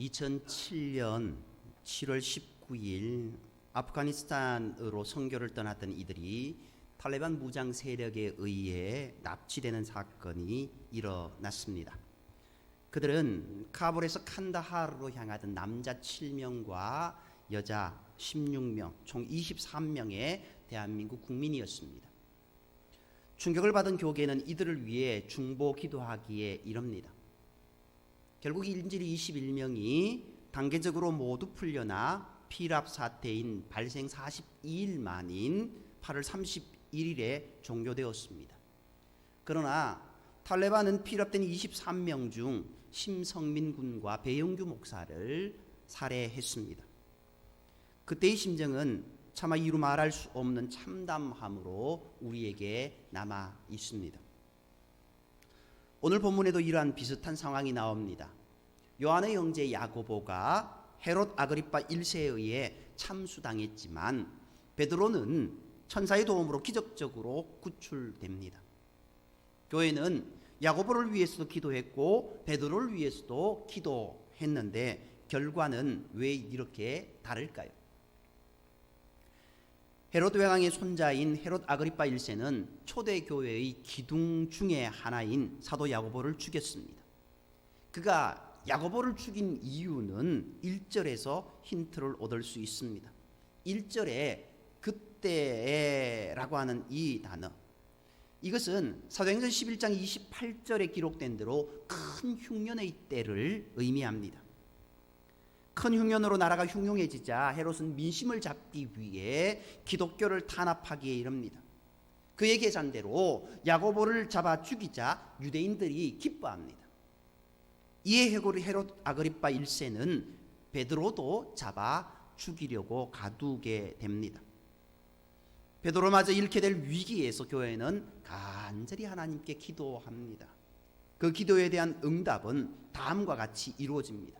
2007년 7월 19일 아프가니스탄으로 선교를 떠났던 이들이 탈레반 무장 세력에 의해 납치되는 사건이 일어났습니다. 그들은 카불에서 칸다하르로 향하던 남자 7명과 여자 16명, 총 23명의 대한민국 국민이었습니다. 충격을 받은 교계는 이들을 위해 중보 기도하기에 이릅니다. 결국 인질이 21명이 단계적으로 모두 풀려나 피랍 사태인 발생 42일 만인 8월 31일에 종료되었습니다. 그러나 탈레반은 피랍된 23명 중 심성민 군과 배영규 목사를 살해했습니다. 그때의 심정은 차마 이루 말할 수 없는 참담함으로 우리에게 남아 있습니다. 오늘 본문에도 이러한 비슷한 상황이 나옵니다. 요한의 형제 야고보가 헤롯 아그리파 1세에 의해 참수당했지만 베드로는 천사의 도움으로 기적적으로 구출됩니다. 교회는 야고보를 위해서도 기도했고 베드로를 위해서도 기도했는데 결과는 왜 이렇게 다를까요? 헤롯 왕의 손자인 헤롯 아그리파 1세는 초대 교회의 기둥 중의 하나인 사도 야고보를 죽였습니다. 그가 야고보를 죽인 이유는 1절에서 힌트를 얻을 수 있습니다. 1절에 그때라고 하는 이 단어 이것은 사도행전 11장 28절에 기록된 대로 큰 흉년의 때를 의미합니다. 큰 흉년으로 나라가 흉흉해지자 헤롯은 민심을 잡기 위해 기독교를 탄압하기에 이릅니다. 그의 계산대로 야고보를 잡아 죽이자 유대인들이 기뻐합니다. 이에 헤롯 아그리파 1세는 베드로도 잡아 죽이려고 가두게 됩니다. 베드로마저 잃게 될 위기에서 교회는 간절히 하나님께 기도합니다. 그 기도에 대한 응답은 다음과 같이 이루어집니다.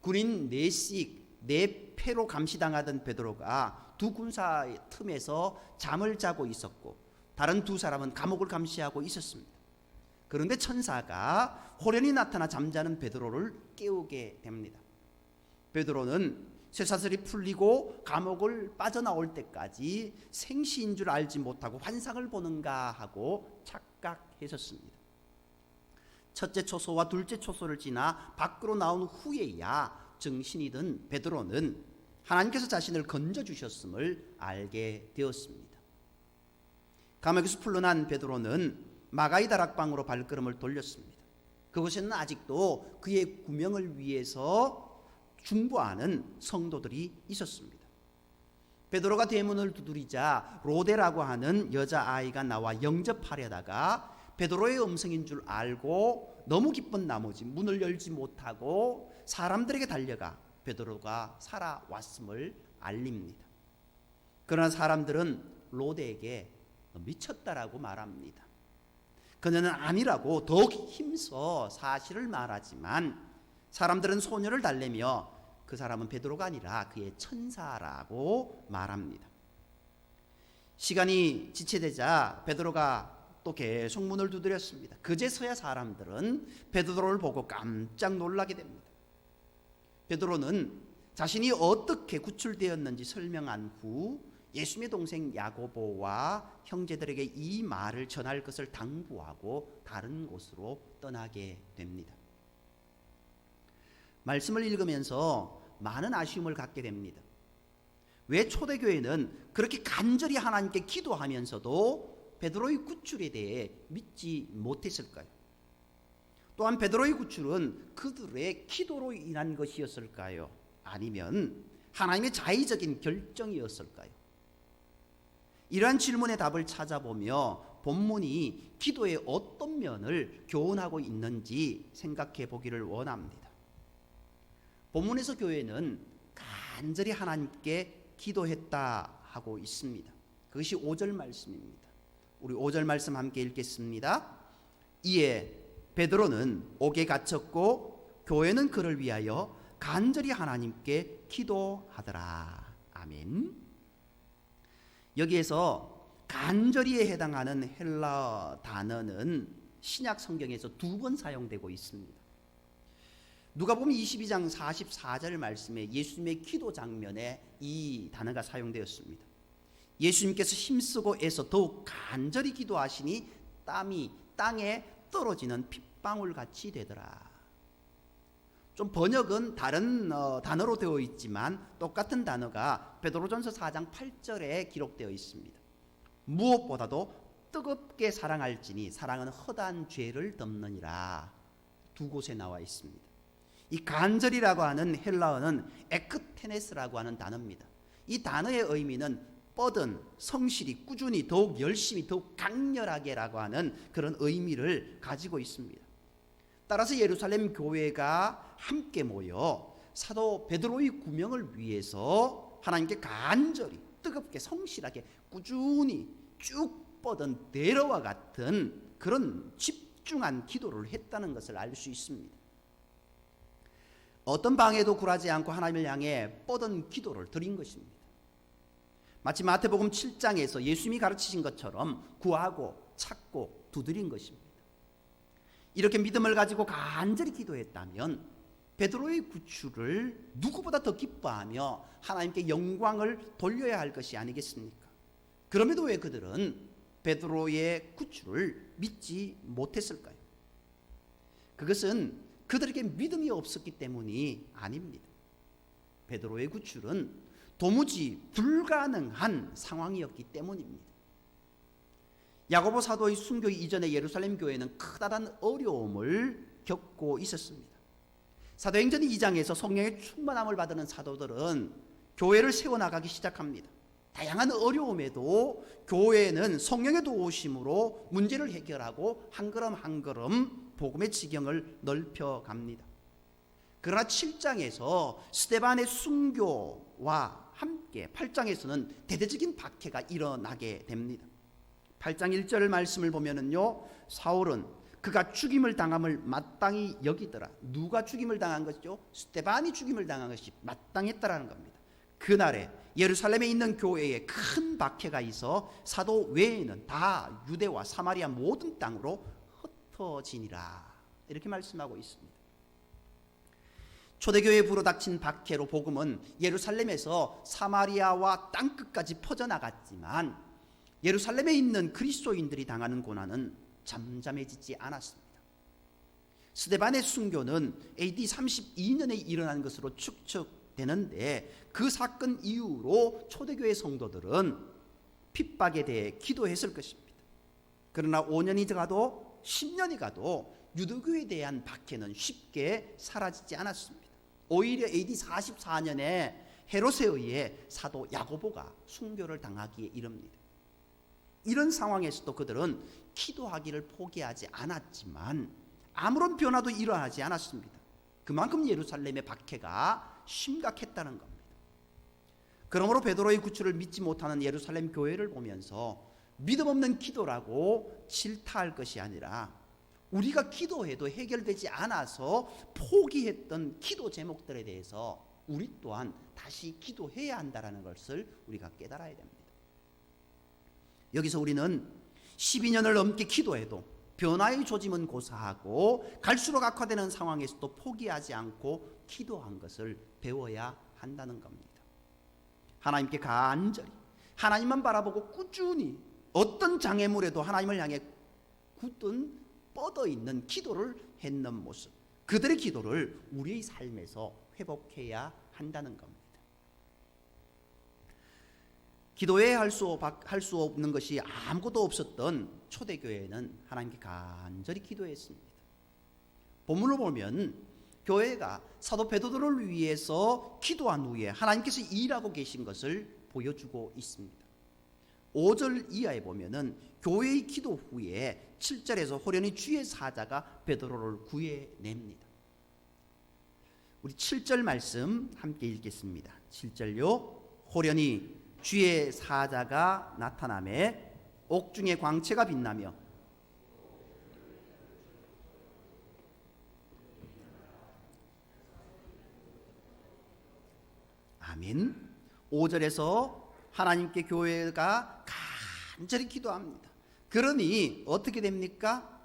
군인 넷씩 네 패로 감시당하던 베드로가 두 군사 틈에서 잠을 자고 있었고 다른 두 사람은 감옥을 감시하고 있었습니다. 그런데 천사가 호련히 나타나 잠자는 베드로를 깨우게 됩니다. 베드로는 쇠사슬이 풀리고 감옥을 빠져나올 때까지 생시인 줄 알지 못하고 환상을 보는가 하고 착각했었습니다. 첫째 초소와 둘째 초소를 지나 밖으로 나온 후에야 정신이 든 베드로는 하나님께서 자신을 건져 주셨음을 알게 되었습니다. 감옥에서 풀려난 베드로는 마가이 다락방으로 발걸음을 돌렸습니다. 그곳에는 아직도 그의 구명을 위해서 중보하는 성도들이 있었습니다. 베드로가 대문을 두드리자 로데라고 하는 여자 아이가 나와 영접하려다가 베드로의 음성인 줄 알고 너무 기쁜 나머지 문을 열지 못하고 사람들에게 달려가 베드로가 살아왔음을 알립니다. 그러나 사람들은 로데에게 미쳤다라고 말합니다. 그녀는 아니라고 더욱 힘써 사실을 말하지만 사람들은 소녀를 달래며 그 사람은 베드로가 아니라 그의 천사라고 말합니다. 시간이 지체되자 베드로가 또 계속 문을 두드렸습니다. 그제서야 사람들은 베드로를 보고 깜짝 놀라게 됩니다. 베드로는 자신이 어떻게 구출되었는지 설명한 후 예수님의 동생 야고보와 형제들에게 이 말을 전할 것을 당부하고 다른 곳으로 떠나게 됩니다. 말씀을 읽으면서 많은 아쉬움을 갖게 됩니다. 왜 초대교회는 그렇게 간절히 하나님께 기도하면서도 베드로의 구출에 대해 믿지 못했을까요? 또한 베드로의 구출은 그들의 기도로 인한 것이었을까요? 아니면 하나님의 자의적인 결정이었을까요? 이러한 질문의 답을 찾아보며 본문이 기도의 어떤 면을 교훈하고 있는지 생각해 보기를 원합니다. 본문에서 교회는 간절히 하나님께 기도했다 하고 있습니다. 그것이 5절 말씀입니다. 우리 5절 말씀 함께 읽겠습니다. 이에 베드로는 옥에 갇혔고 교회는 그를 위하여 간절히 하나님께 기도하더라. 아멘. 여기에서 간절히에 해당하는 헬라 단어는 신약 성경에서 두 번 사용되고 있습니다. 누가복음 22장 44절 말씀에 예수님의 기도 장면에 이 단어가 사용되었습니다. 예수님께서 힘쓰고 애써 더욱 간절히 기도하시니 땀이 땅에 떨어지는 핏방울 같이 되더라. 좀 번역은 다른 어, 단어로 되어 있지만 똑같은 단어가 베드로전서 4장 8절에 기록되어 있습니다. 무엇보다도 뜨겁게 사랑할지니 사랑은 허다한 죄를 덮느니라 두 곳에 나와 있습니다. 이 간절이라고 하는 헬라어는 에크테네스라고 하는 단어입니다. 이 단어의 의미는 뻗은 성실히 꾸준히 더욱 열심히 더욱 강렬하게라고 하는 그런 의미를 가지고 있습니다. 따라서 예루살렘 교회가 함께 모여 사도 베드로의 구명을 위해서 하나님께 간절히 뜨겁게 성실하게 꾸준히 쭉 뻗은 대로와 같은 그런 집중한 기도를 했다는 것을 알 수 있습니다. 어떤 방해도 굴하지 않고 하나님을 향해 뻗은 기도를 드린 것입니다. 마치 마태복음 7장에서 예수님이 가르치신 것처럼 구하고 찾고 두드린 것입니다. 이렇게 믿음을 가지고 간절히 기도했다면 베드로의 구출을 누구보다 더 기뻐하며 하나님께 영광을 돌려야 할 것이 아니겠습니까? 그럼에도 왜 그들은 베드로의 구출을 믿지 못했을까요? 그것은 그들에게 믿음이 없었기 때문이 아닙니다. 베드로의 구출은 도무지 불가능한 상황이었기 때문입니다. 야고보 사도의 순교 이전에 예루살렘 교회는 크다란 어려움을 겪고 있었습니다. 사도행전 2장에서 성령의 충만함을 받는 사도들은 교회를 세워나가기 시작합니다. 다양한 어려움에도 교회는 성령의 도우심으로 문제를 해결하고 한 걸음 한 걸음 복음의 지경을 넓혀 갑니다. 그러나 7장에서 스테반의 순교와 함께 8장에서는 대대적인 박해가 일어나게 됩니다. 8장 1절 말씀을 보면은요. 사울은 그가 죽임을 당함을 마땅히 여기더라. 누가 죽임을 당한 것이죠? 스테반이 죽임을 당한 것이 마땅했다라는 겁니다. 그날에 예루살렘에 있는 교회에 큰 박해가 있어 사도 외에는 다 유대와 사마리아 모든 땅으로 흩어지니라. 이렇게 말씀하고 있습니다. 초대교회에 불어닥친 박해로 복음은 예루살렘에서 사마리아와 땅끝까지 퍼져나갔지만 예루살렘에 있는 그리스도인들이 당하는 고난은 잠잠해지지 않았습니다. 스데반의 순교는 AD 32년에 일어난 것으로 추측되는데 그 사건 이후로 초대교회 성도들은 핍박에 대해 기도했을 것입니다. 그러나 5년이 가도 10년이 가도 유대교에 대한 박해는 쉽게 사라지지 않았습니다. 오히려 AD 44년에 헤롯에 의해 사도 야고보가 순교를 당하기에 이릅니다. 이런 상황에서도 그들은 기도하기를 포기하지 않았지만 아무런 변화도 일어나지 않았습니다. 그만큼 예루살렘의 박해가 심각했다는 겁니다. 그러므로 베드로의 구출을 믿지 못하는 예루살렘 교회를 보면서 믿음 없는 기도라고 질타할 것이 아니라 우리가 기도해도 해결되지 않아서 포기했던 기도 제목들에 대해서 우리 또한 다시 기도해야 한다는 것을 우리가 깨달아야 됩니다. 여기서 우리는 12년을 넘게 기도해도 변화의 조짐은 고사하고 갈수록 악화되는 상황에서도 포기하지 않고 기도한 것을 배워야 한다는 겁니다. 하나님께 간절히 하나님만 바라보고 꾸준히 어떤 장애물에도 하나님을 향해 굳든 뻗어 있는 기도를 했는 모습. 그들의 기도를 우리의 삶에서 회복해야 한다는 겁니다. 기도에 할수 할수 없는 것이 아무것도 없었던 초대교회는 하나님께 간절히 기도했습니다. 본문을 보면 교회가 사도 베드로를 위해서 기도한 후에 하나님께서 일하고 계신 것을 보여주고 있습니다. 5절 이하에 보면은 교회의 기도 후에 7절에서 호련히 주의 사자가 베드로를 구해냅니다. 우리 7절 말씀 함께 읽겠습니다. 7절요. 호련히 주의 사자가 나타남에 옥중의 광채가 빛나며 아멘. 5절에서 하나님께 교회가 간절히 기도합니다. 그러니 어떻게 됩니까?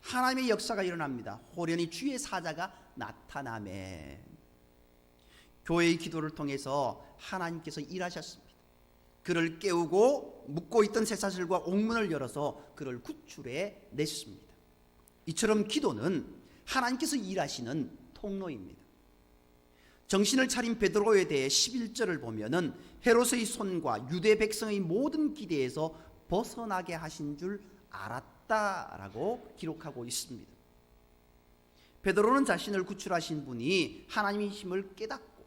하나님의 역사가 일어납니다. 호련히 주의 사자가 나타남에 교회의 기도를 통해서 하나님께서 일하셨습니다. 그를 깨우고 묵고 있던 쇠사슬과 옥문을 열어서 그를 구출해 냈습니다. 이처럼 기도는 하나님께서 일하시는 통로입니다. 정신을 차린 베드로에 대해 11절을 보면은 헤롯의 손과 유대 백성의 모든 기대에서 벗어나게 하신 줄 알았다라고 기록하고 있습니다. 베드로는 자신을 구출하신 분이 하나님의 힘을 깨닫고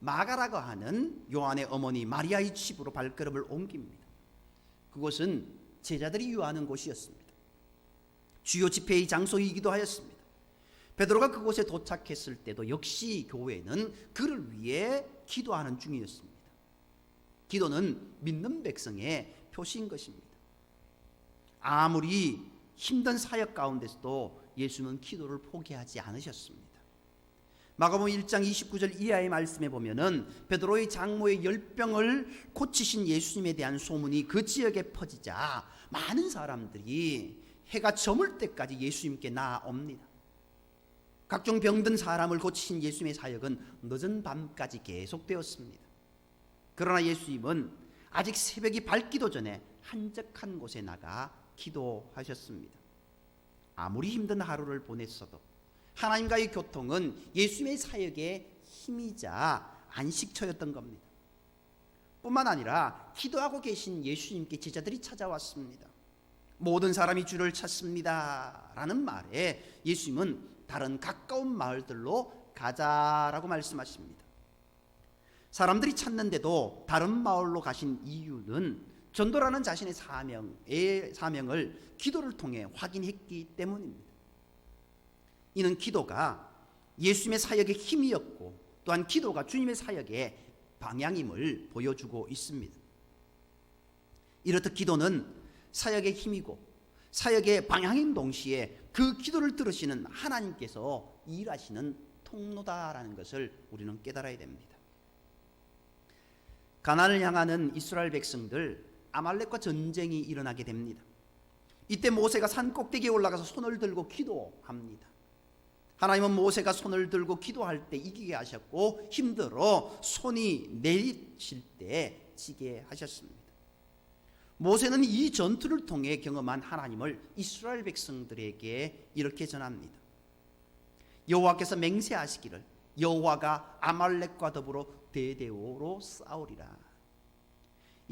마가라고 하는 요한의 어머니 마리아의 집으로 발걸음을 옮깁니다. 그곳은 제자들이 유하는 곳이었습니다. 주요 집회의 장소이기도 하였습니다. 베드로가 그곳에 도착했을 때도 역시 교회는 그를 위해 기도하는 중이었습니다. 기도는 믿는 백성의 표시인 것입니다. 아무리 힘든 사역 가운데서도 예수는 기도를 포기하지 않으셨습니다. 마가복음 1장 29절 이하의 말씀에 보면은 베드로의 장모의 열병을 고치신 예수님에 대한 소문이 그 지역에 퍼지자 많은 사람들이 해가 저물 때까지 예수님께 나옵니다. 각종 병든 사람을 고치신 예수님의 사역은 늦은 밤까지 계속되었습니다. 그러나 예수님은 아직 새벽이 밝기도 전에 한적한 곳에 나가 기도하셨습니다. 아무리 힘든 하루를 보냈어도 하나님과의 교통은 예수님의 사역의 힘이자 안식처였던 겁니다. 뿐만 아니라 기도하고 계신 예수님께 제자들이 찾아왔습니다. 모든 사람이 주를 찾습니다. 라는 말에 예수님은 다른 가까운 마을들로 가자라고 말씀하십니다. 사람들이 찾는데도 다른 마을로 가신 이유는 전도라는 자신의 사명의 사명을 기도를 통해 확인했기 때문입니다. 이는 기도가 예수님의 사역의 힘이었고 또한 기도가 주님의 사역의 방향임을 보여주고 있습니다. 이렇듯 기도는 사역의 힘이고 사역의 방향인 동시에 그 기도를 들으시는 하나님께서 일하시는 통로다라는 것을 우리는 깨달아야 됩니다. 가나안을 향하는 이스라엘 백성들 아말렉과 전쟁이 일어나게 됩니다. 이때 모세가 산 꼭대기에 올라가서 손을 들고 기도합니다. 하나님은 모세가 손을 들고 기도할 때 이기게 하셨고 힘들어 손이 내리실 때 지게 하셨습니다. 모세는 이 전투를 통해 경험한 하나님을 이스라엘 백성들에게 이렇게 전합니다. 여호와께서 맹세하시기를 여호와가 아말렉과 더불어 대대오로 싸우리라.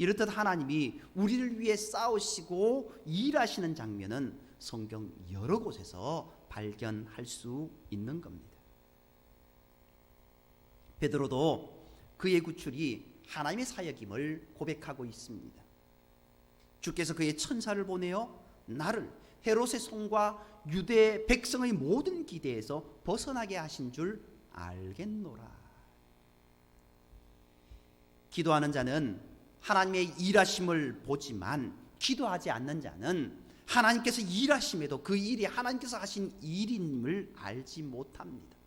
이렇듯 하나님이 우리를 위해 싸우시고 일하시는 장면은 성경 여러 곳에서 발견할 수 있는 겁니다. 베드로도 그의 구출이 하나님의 사역임을 고백하고 있습니다. 주께서 그의 천사를 보내어 나를 헤롯의 손과 유대 백성의 모든 기대에서 벗어나게 하신 줄 알겠노라. 기도하는 자는 하나님의 일하심을 보지만 기도하지 않는 자는 하나님께서 일하심에도 그 일이 하나님께서 하신 일임을 알지 못합니다.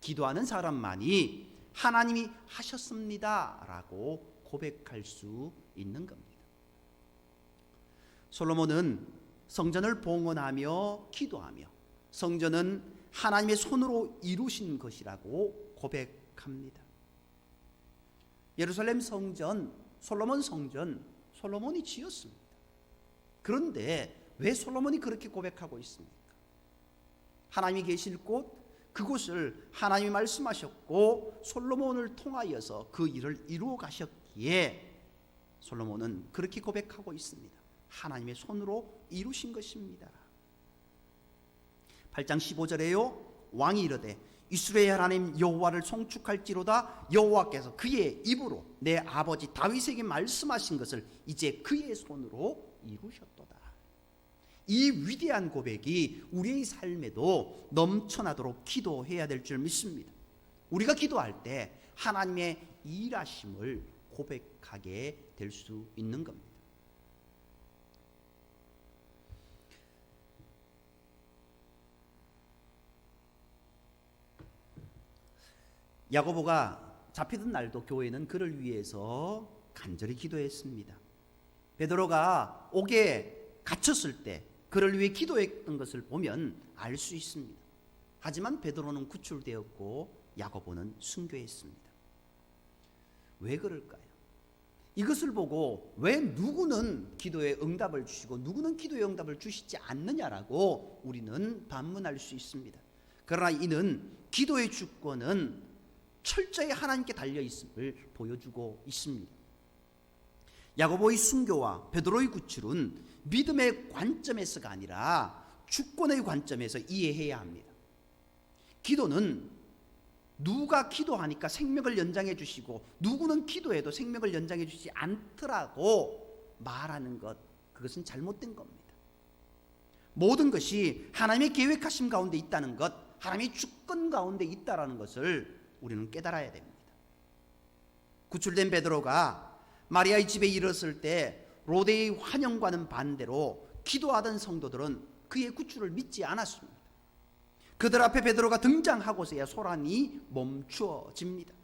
기도하는 사람만이 하나님이 하셨습니다라고 고백할 수 있는 겁니다. 솔로몬은 성전을 봉헌하며 기도하며 성전은 하나님의 손으로 이루신 것이라고 고백합니다. 예루살렘 성전, 솔로몬 성전, 솔로몬이 지었습니다. 그런데 왜 솔로몬이 그렇게 고백하고 있습니까? 하나님이 계실 곳, 그곳을 하나님이 말씀하셨고 솔로몬을 통하여서 그 일을 이루어 가셨기에 솔로몬은 그렇게 고백하고 있습니다. 하나님의 손으로 이루신 것입니다. 8장 15절에요. 왕이 이르되 이스라엘 하나님 여호와를 송축할지로다 여호와께서 그의 입으로 내 아버지 다윗에게 말씀하신 것을 이제 그의 손으로 이루셨도다. 이 위대한 고백이 우리의 삶에도 넘쳐나도록 기도해야 될 줄 믿습니다. 우리가 기도할 때 하나님의 일하심을 고백하게 될 수 있는 겁니다. 야고보가 잡히던 날도 교회는 그를 위해서 간절히 기도했습니다. 베드로가 옥에 갇혔을 때 그를 위해 기도했던 것을 보면 알 수 있습니다. 하지만 베드로는 구출되었고 야고보는 순교했습니다. 왜 그럴까요? 이것을 보고 왜 누구는 기도에 응답을 주시고 누구는 기도에 응답을 주시지 않느냐라고 우리는 반문할 수 있습니다. 그러나 이는 기도의 주권은 철저히 하나님께 달려 있음을 보여주고 있습니다. 야고보의 순교와 베드로의 구출은 믿음의 관점에서가 아니라 주권의 관점에서 이해해야 합니다. 기도는 누가 기도하니까 생명을 연장해 주시고 누구는 기도해도 생명을 연장해 주지 않더라고 말하는 것 그것은 잘못된 겁니다. 모든 것이 하나님의 계획하심 가운데 있다는 것, 하나님의 주권 가운데 있다라는 것을 우리는 깨달아야 됩니다. 구출된 베드로가 마리아의 집에 이르렀을 때 로데의 환영과는 반대로 기도하던 성도들은 그의 구출을 믿지 않았습니다. 그들 앞에 베드로가 등장하고서야 소란이 멈추어집니다.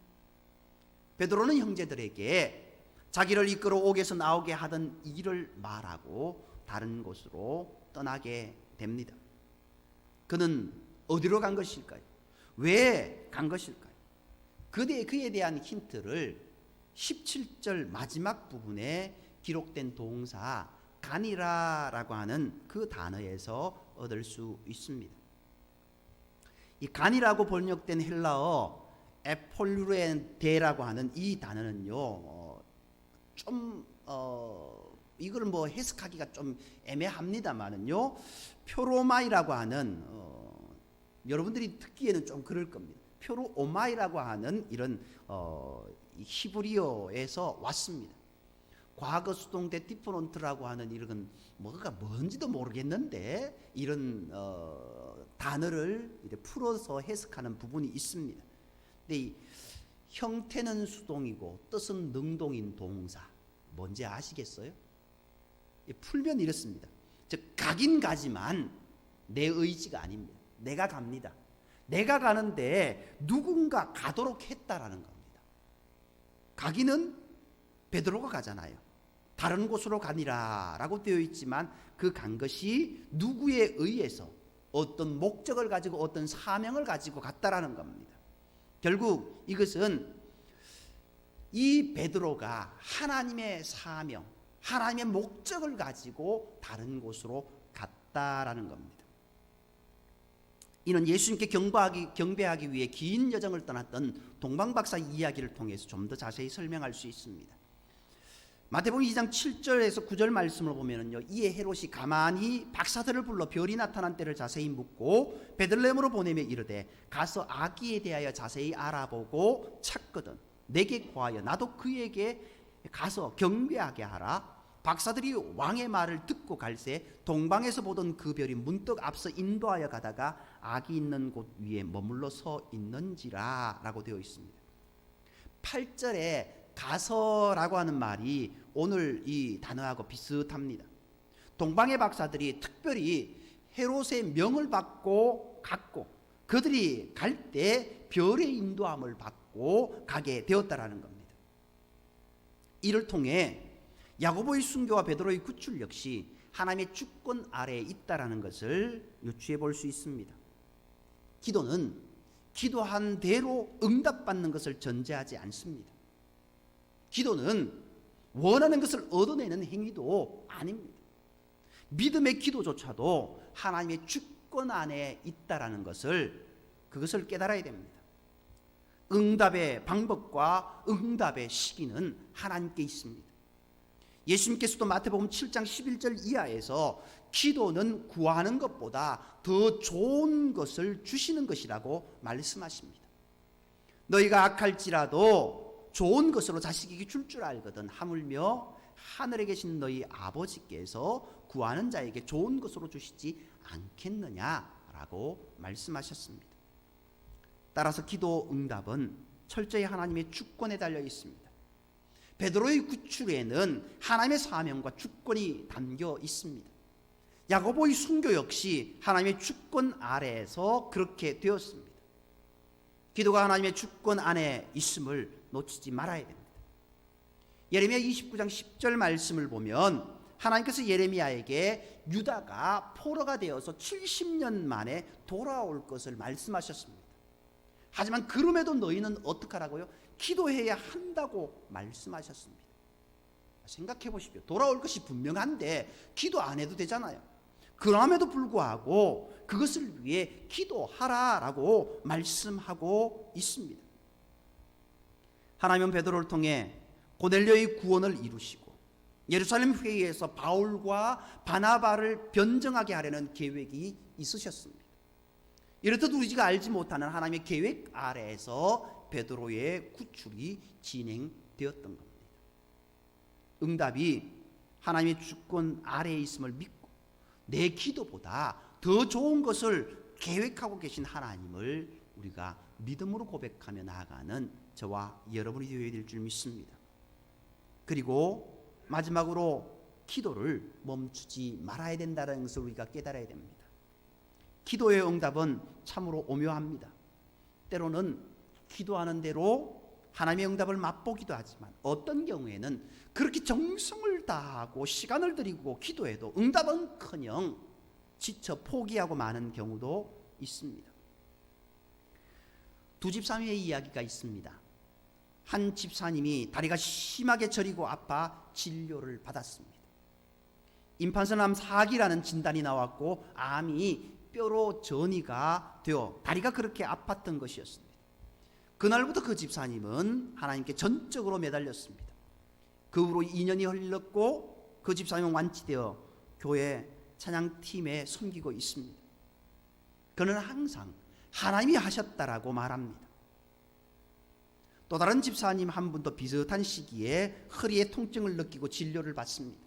베드로는 형제들에게 자기를 이끌어 옥에서 나오게 하던 일을 말하고 다른 곳으로 떠나게 됩니다. 그는 어디로 간 것일까요? 왜 간 것일까요? 그대 그에 대한 힌트를 17절 마지막 부분에 기록된 동사 간이라라고 하는 그 단어에서 얻을 수 있습니다. 이 간이라고 번역된 헬라어 에폴루렌데라고 하는 이 단어는요, 어, 좀 어, 이걸 뭐 해석하기가 좀 애매합니다만은요, 표로마이라고 하는 어, 여러분들이 듣기에는 좀 그럴 겁니다. 표로 오마이라고 하는 이런 어, 히브리어에서 왔습니다. 과거 수동 데티포넌트라고 하는 이런 뭐가 뭔지도 모르겠는데 이런 어, 단어를 풀어서 해석하는 부분이 있습니다. 근데 이 형태는 수동이고 뜻은 능동인 동사 뭔지 아시겠어요? 풀면 이렇습니다. 즉 가긴 가지만 내 의지가 아닙니다. 내가 갑니다. 내가 가는데 누군가 가도록 했다라는 겁니다. 가기는 베드로가 가잖아요. 다른 곳으로 가니라라고 되어 있지만 그 간 것이 누구에 의해서 어떤 목적을 가지고 어떤 사명을 가지고 갔다라는 겁니다. 결국 이것은 이 베드로가 하나님의 사명, 하나님의 목적을 가지고 다른 곳으로 갔다라는 겁니다. 이는 예수님께 경배하기, 경배하기 위해 긴 여정을 떠났던 동방박사 이야기를 통해서 좀 더 자세히 설명할 수 있습니다. 마태복음 2장 7절에서 9절 말씀을 보면은요. 이에 헤롯이 가만히 박사들을 불러 별이 나타난 때를 자세히 묻고 베들레헴으로 보내며 이르되 가서 아기에 대하여 자세히 알아보고 찾거든 내게 구하여 나도 그에게 가서 경배하게 하라. 박사들이 왕의 말을 듣고 갈새 동방에서 보던 그 별이 문득 앞서 인도하여 가다가 아기 있는 곳 위에 머물러 서 있는지라 라고 되어 있습니다. 8절에 가서라고 하는 말이 오늘 이 단어하고 비슷합니다. 동방의 박사들이 특별히 헤롯의 명을 받고 갔고 그들이 갈 때 별의 인도함을 받고 가게 되었다라는 겁니다. 이를 통해 야고보의 순교와 베드로의 구출 역시 하나님의 주권 아래에 있다라는 것을 유추해 볼 수 있습니다. 기도는 기도한 대로 응답받는 것을 전제하지 않습니다. 기도는 원하는 것을 얻어내는 행위도 아닙니다. 믿음의 기도조차도 하나님의 주권 안에 있다라는 것을 그것을 깨달아야 됩니다. 응답의 방법과 응답의 시기는 하나님께 있습니다. 예수님께서도 마태복음 7장 11절 이하에서 기도는 구하는 것보다 더 좋은 것을 주시는 것이라고 말씀하십니다. 너희가 악할지라도 좋은 것으로 자식에게 줄 줄 알거든 하물며 하늘에 계신 너희 아버지께서 구하는 자에게 좋은 것으로 주시지 않겠느냐라고 말씀하셨습니다. 따라서 기도 응답은 철저히 하나님의 주권에 달려 있습니다. 베드로의 구출에는 하나님의 사명과 주권이 담겨 있습니다. 야고보의 순교 역시 하나님의 주권 아래에서 그렇게 되었습니다. 기도가 하나님의 주권 안에 있음을 놓치지 말아야 됩니다. 예레미야 29장 10절 말씀을 보면 하나님께서 예레미야에게 유다가 포로가 되어서 70년 만에 돌아올 것을 말씀하셨습니다. 하지만 그럼에도 너희는 어떡하라고요? 기도해야 한다고 말씀하셨습니다. 생각해 보십시오. 돌아올 것이 분명한데 기도 안 해도 되잖아요. 그럼에도 불구하고 그것을 위해 기도하라라고 말씀하고 있습니다. 하나님은 베드로를 통해 고넬료의 구원을 이루시고 예루살렘 회의에서 바울과 바나바를 변정하게 하려는 계획이 있으셨습니다. 이렇듯 우리가 알지 못하는 하나님의 계획 아래에서 베드로의 구출이 진행되었던 겁니다. 응답이 하나님의 주권 아래에 있음을 믿고 내 기도보다 더 좋은 것을 계획하고 계신 하나님을 우리가 믿음으로 고백하며 나아가는 저와 여러분이 되어야 될 줄 믿습니다. 그리고 마지막으로 기도를 멈추지 말아야 된다는 것을 우리가 깨달아야 됩니다. 기도의 응답은 참으로 오묘합니다. 때로는 기도하는 대로 하나님의 응답을 맛보기도 하지만 어떤 경우에는 그렇게 정성을 다하고 시간을 들이고 기도해도 응답은커녕 지쳐 포기하고 마는 경우도 있습니다. 두 집사님의 이야기가 있습니다. 한 집사님이 다리가 심하게 저리고 아파 진료를 받았습니다. 임판선암 4기라는 진단이 나왔고 암이 뼈로 전이가 되어 다리가 그렇게 아팠던 것이었습니다. 그날부터 그 집사님은 하나님께 전적으로 매달렸습니다. 그 후로 2년이 흘렀고 그 집사님은 완치되어 교회 찬양팀에 섬기고 있습니다. 그는 항상 하나님이 하셨다라고 말합니다. 또 다른 집사님 한 분도 비슷한 시기에 허리에 통증을 느끼고 진료를 받습니다.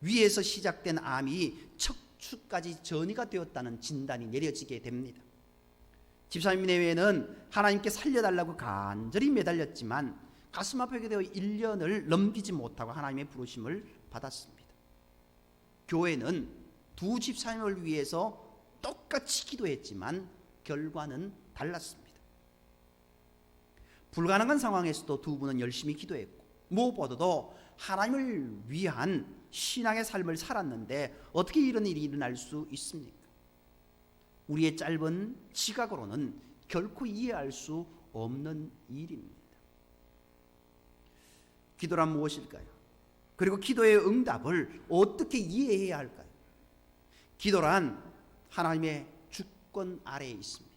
위에서 시작된 암이 척추까지 전이가 되었다는 진단이 내려지게 됩니다. 집사님 내외에는 하나님께 살려달라고 간절히 매달렸지만 가슴 아프게 되어 1년을 넘기지 못하고 하나님의 부르심을 받았습니다. 교회는 두 집사님을 위해서 똑같이 기도했지만 결과는 달랐습니다. 불가능한 상황에서도 두 분은 열심히 기도했고 무엇보다도 하나님을 위한 신앙의 삶을 살았는데 어떻게 이런 일이 일어날 수 있습니까? 우리의 짧은 지각으로는 결코 이해할 수 없는 일입니다. 기도란 무엇일까요? 그리고 기도의 응답을 어떻게 이해해야 할까요? 기도란 하나님의 주권 아래에 있습니다.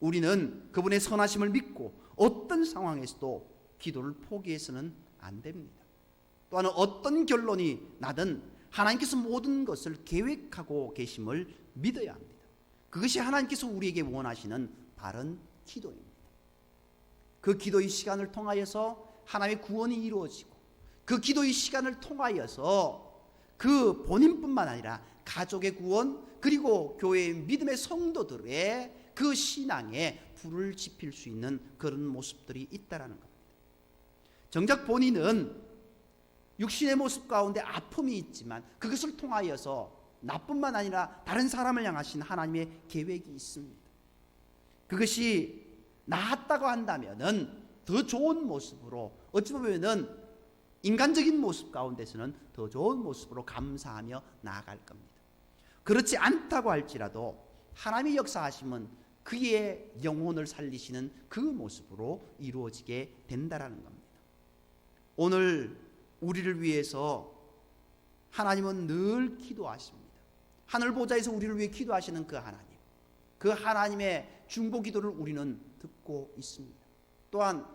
우리는 그분의 선하심을 믿고 어떤 상황에서도 기도를 포기해서는 안 됩니다. 또한 어떤 결론이 나든 하나님께서 모든 것을 계획하고 계심을 믿어야 합니다. 그것이 하나님께서 우리에게 원하시는 바른 기도입니다. 그 기도의 시간을 통하여서 하나님의 구원이 이루어지고 그 기도의 시간을 통하여서 그 본인뿐만 아니라 가족의 구원 그리고 교회의 믿음의 성도들의 그 신앙에 불을 지필 수 있는 그런 모습들이 있다라는 겁니다. 정작 본인은 육신의 모습 가운데 아픔이 있지만 그것을 통하여서 나뿐만 아니라 다른 사람을 향하신 하나님의 계획이 있습니다. 그것이 나았다고 한다면은 더 좋은 모습으로 어찌 보면은 인간적인 모습 가운데서는 더 좋은 모습으로 감사하며 나아갈 겁니다. 그렇지 않다고 할지라도 하나님의 역사하심은 그의 영혼을 살리시는 그 모습으로 이루어지게 된다라는 겁니다. 오늘 우리를 위해서 하나님은 늘 기도하십니다. 하늘 보좌에서 우리를 위해 기도하시는 그 하나님. 그 하나님의 중보 기도를 우리는 듣고 있습니다. 또한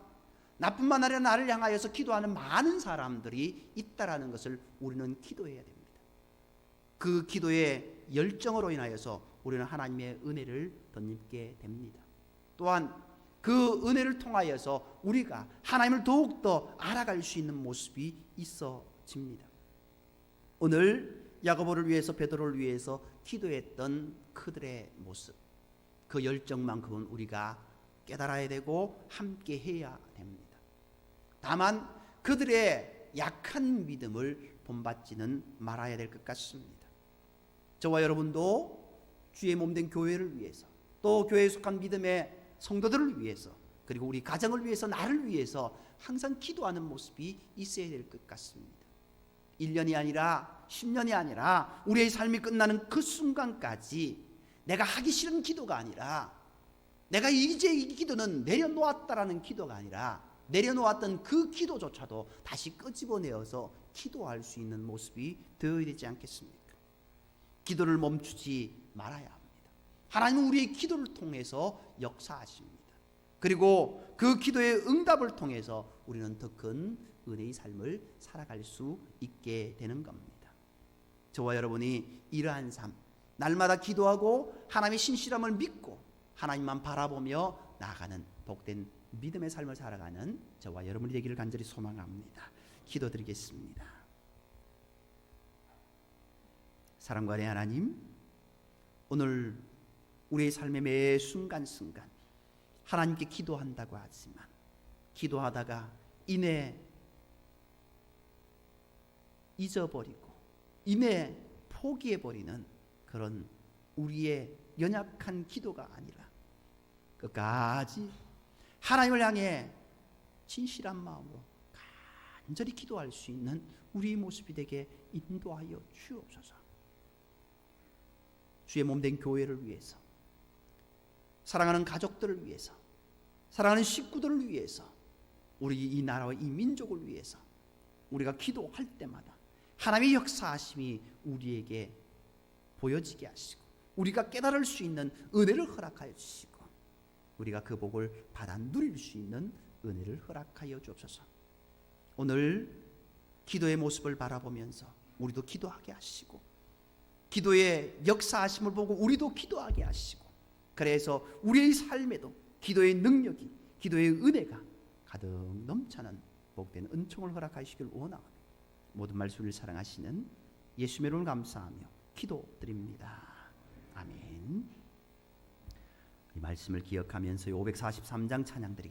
나뿐만 아니라 나를 향하여서 기도하는 많은 사람들이 있다라는 것을 우리는 기도해야 됩니다. 그 기도의 열정으로 인하여서 우리는 하나님의 은혜를 덧입게 됩니다. 또한 그 은혜를 통하여서 우리가 하나님을 더욱더 알아갈 수 있는 모습이 있어집니다. 오늘 야고보를 위해서 베드로를 위해서 기도했던 그들의 모습 그 열정만큼은 우리가 깨달아야 되고 함께 해야 됩니다. 다만 그들의 약한 믿음을 본받지는 말아야 될 것 같습니다. 저와 여러분도 주의 몸된 교회를 위해서 또 교회에 속한 믿음의 성도들을 위해서 그리고 우리 가정을 위해서 나를 위해서 항상 기도하는 모습이 있어야 될 것 같습니다. 1년이 아니라 10년이 아니라 우리의 삶이 끝나는 그 순간까지 내가 하기 싫은 기도가 아니라 내가 이제 이 기도는 내려놓았다라는 기도가 아니라 내려놓았던 그 기도조차도 다시 끄집어내어서 기도할 수 있는 모습이 되어야 되지 않겠습니까? 기도를 멈추지 말아야 합니다. 하나님은 우리의 기도를 통해서 역사하십니다. 그리고 그 기도의 응답을 통해서 우리는 더 큰 은혜의 삶을 살아갈 수 있게 되는 겁니다. 저와 여러분이 이러한 삶, 날마다 기도하고 하나님의 신실함을 믿고 하나님만 바라보며 나아가는 복된 믿음의 삶을 살아가는 저와 여러분이 되기를 간절히 소망합니다. 기도드리겠습니다. 사랑과의 하나님, 오늘 우리의 삶의 매 순간순간 하나님께 기도한다고 하지만 기도하다가 이내 잊어버리고 이내 포기해버리는 그런 우리의 연약한 기도가 아니라 끝까지 하나님을 향해 진실한 마음으로 간절히 기도할 수 있는 우리의 모습이 되게 인도하여 주옵소서. 주의 몸된 교회를 위해서 사랑하는 가족들을 위해서 사랑하는 식구들을 위해서 우리 이 나라와 이 민족을 위해서 우리가 기도할 때마다 하나님의 역사하심이 우리에게 보여지게 하시고 우리가 깨달을 수 있는 은혜를 허락하여 주시고 우리가 그 복을 받아 누릴 수 있는 은혜를 허락하여 주옵소서. 오늘 기도의 모습을 바라보면서 우리도 기도하게 하시고 기도의 역사하심을 보고 우리도 기도하게 하시고 그래서 우리의 삶에도 기도의 능력이 기도의 은혜가 가득 넘쳐는 복된 은총을 허락하시길 원하오며 모든 말씀을 사랑하시는 예수의 이름을 감사하며 기도드립니다. 아멘. 이 말씀을 기억하면서 543장 찬양 드리